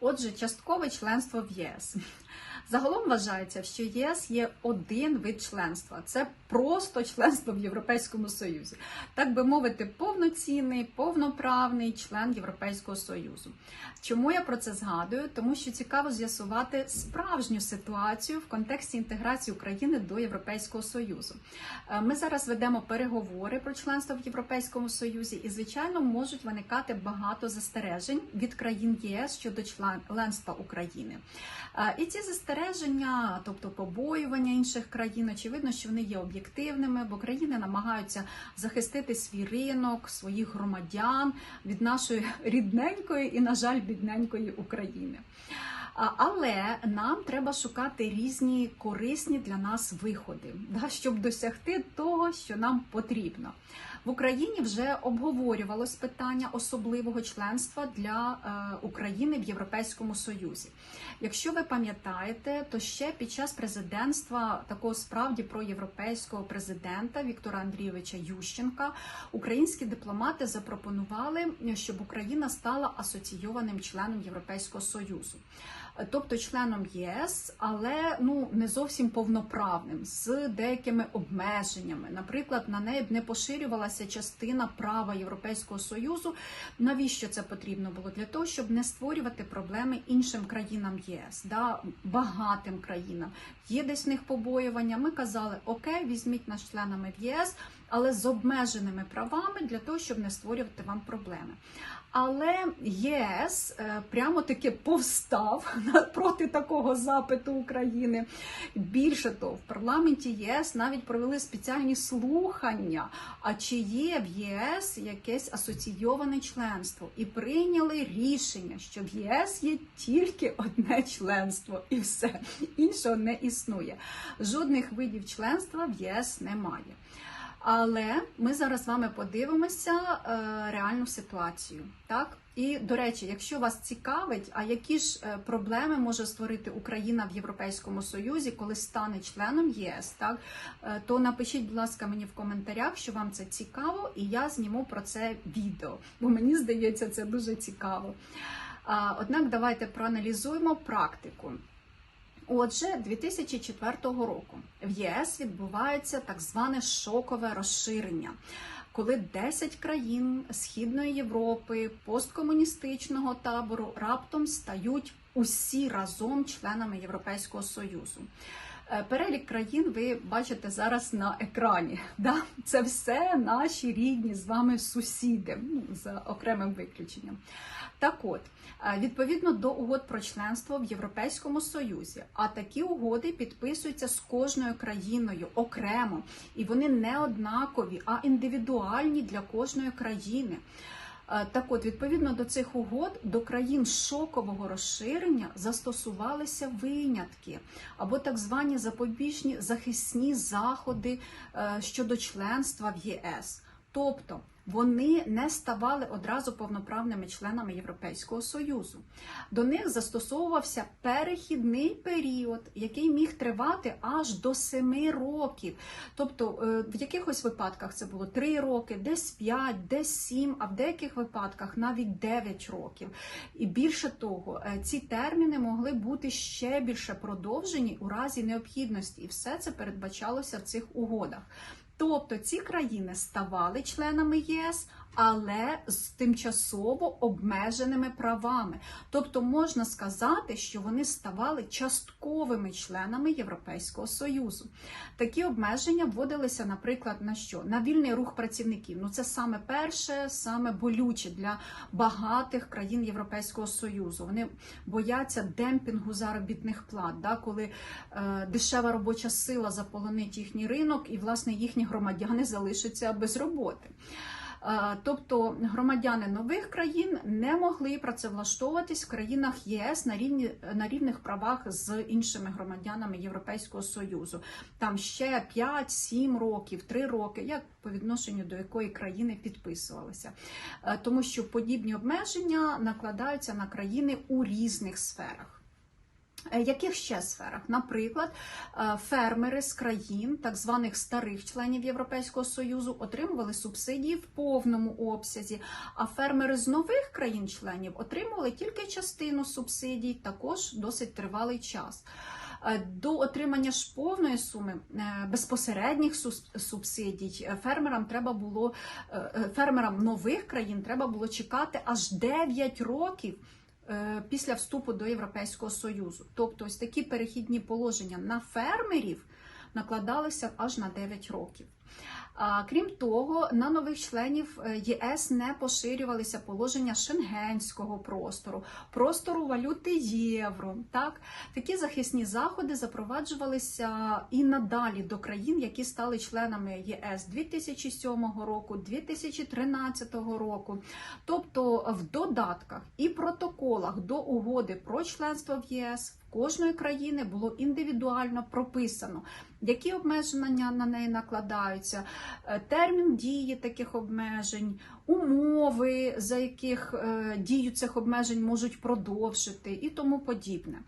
Отже, часткове членство в ЄС. Загалом вважається, що ЄС є один вид членства. Це просто членство в Європейському Союзі. Так би мовити, повноцінний, повноправний член Європейського Союзу. Чому я про це згадую? Тому що цікаво з'ясувати справжню ситуацію в контексті інтеграції України до Європейського Союзу. Е, Ми зараз ведемо переговори про членство в Європейському Союзі, і звичайно можуть виникати багато застережень від країн ЄС щодо членства України. Е, І ці застереження, тобто побоювання інших країн, очевидно, що вони є об'єктивними, бо країни намагаються захистити свій ринок, своїх громадян від нашої рідненької і, на жаль, бідненької України. Але нам треба шукати різні корисні для нас виходи, да, щоб досягти того, що нам потрібно. В Україні вже обговорювалось питання особливого членства для е, України в Європейському Союзі. Якщо ви пам'ятаєте, то ще під час президентства такого справді проєвропейського президента Віктора Андрійовича Ющенка українські дипломати запропонували, щоб Україна стала асоційованим членом Європейського Союзу. Тобто членом ЄС, але ну не зовсім повноправним, з деякими обмеженнями. Наприклад, на неї б не поширювалася частина права Європейського союзу. Навіщо це потрібно було? Для того, щоб не створювати проблеми іншим країнам ЄС, да, багатим країнам. Є десь в них побоювання. Ми казали, окей, візьміть нас членами в ЄС, але з обмеженими правами для того, щоб не створювати вам проблеми. Але ЄС е, прямо таки повстав проти такого запиту України. Більше того, в парламенті ЄС навіть провели спеціальні слухання. А чи є в ЄС якесь асоційоване членство? І прийняли рішення, що в ЄС є тільки одне членство, і все іншого не існує. Жодних видів членства в ЄС немає. Але ми зараз з вами подивимося е, реальну ситуацію. Так і до речі, якщо вас цікавить, а які ж е, проблеми може створити Україна в Європейському Союзі, коли стане членом єС, так е, то напишіть, будь ласка, мені в коментарях, що вам це цікаво, і я зніму про це відео, бо мені здається, це дуже цікаво. Однак, давайте проаналізуємо практику. Отже, 2004 року в ЄС відбувається так зване шокове розширення, коли 10 країн Східної Європи, посткомуністичного табору раптом стають усі разом членами Європейського Союзу. Е, Перелік країн ви бачите зараз на екрані. Да? Це все наші рідні з вами сусіди, ну, за окремим виключенням. Так от, е, відповідно до угод про членство в Європейському Союзі, а такі угоди підписуються з кожною країною окремо, і вони не однакові, а індивідуальні для кожної країни. Е, Так от, відповідно до цих угод, до країн шокового розширення застосувалися винятки або так звані запобіжні захисні заходи е, щодо членства в ЄС. Тобто вони не ставали одразу повноправними членами Європейського Союзу. До них застосовувався перехідний період, який міг тривати аж до 7 років. Тобто е, в якихось випадках це було 3 роки, десь 5, десь 7, а в деяких випадках навіть 9 років. І більше того, е, ці терміни могли бути ще більше продовжені у разі необхідності, і все це передбачалося в цих угодах. Тобто ці країни ставали членами ЄС, але з тимчасово обмеженими правами. Тобто можна сказати, що вони ставали частковими членами Європейського Союзу. Такі обмеження вводилися, наприклад, на що? На вільний рух працівників. Ну це саме перше, саме болюче для багатих країн Європейського Союзу. Вони бояться демпінгу заробітних плат, да, коли е, дешева робоча сила заполонить їхній ринок, і власне їхні громадяни залишаться без роботи. Е, Тобто громадяни нових країн не могли працевлаштовуватись в країнах ЄС на рівні на рівних правах з іншими громадянами Європейського Союзу. Там ще 5-7 років, 3 роки, як по відношенню до якої країни підписувалися, Е, тому що подібні обмеження накладаються на країни у різних сферах. Е, Яких ще сферах? Наприклад, е, фермери з країн, так званих старих членів Європейського Союзу, отримували субсидії в повному обсязі, а фермери з нових країн-членів отримували тільки частину субсидій, також досить тривалий час. Е, До отримання ж повної суми безпосередніх субсидій фермерам треба було фермерам нових країн треба було чекати аж 9 років після вступу до Європейського Союзу. Тобто ось такі перехідні положення на фермерів накладалися аж на 9 років. Крім того, на нових членів е, ЄС не поширювалися положення шенгенського простору, простору валюти євро. Так? Такі захисні заходи запроваджувалися і надалі до країн, які стали членами ЄС 2007 року, 2013 року. Тобто в додатках і протоколах до угоди про членство в ЄС кожної країни було індивідуально прописано, які обмеження на неї накладаються, е, термін дії таких обмежень, умови, за яких е, дію цих обмежень можуть продовжити і тому подібне.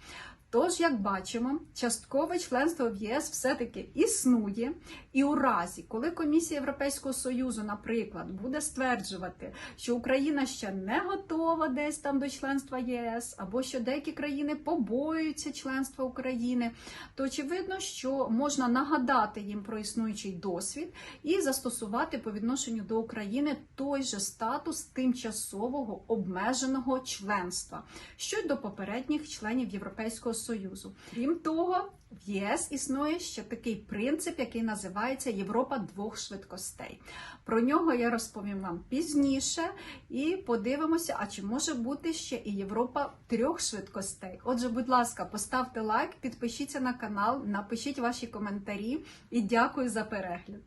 Тож, як бачимо, часткове членство в ЄС все-таки існує, і у разі, коли Комісія Європейського Союзу, наприклад, буде стверджувати, що Україна ще не готова десь там до членства ЄС, або що деякі країни побоюються членства України, то очевидно, що можна нагадати їм про існуючий досвід і застосувати по відношенню до України той же статус тимчасового обмеженого членства, що й до попередніх членів Європейського Союзу. Крім того, в ЄС існує ще такий принцип, який називається Європа двох швидкостей. Про нього я розповім вам пізніше і подивимося, а чи може бути ще і Європа трьох швидкостей. Отже, будь ласка, поставте лайк, підпишіться на канал, напишіть ваші коментарі і дякую за перегляд.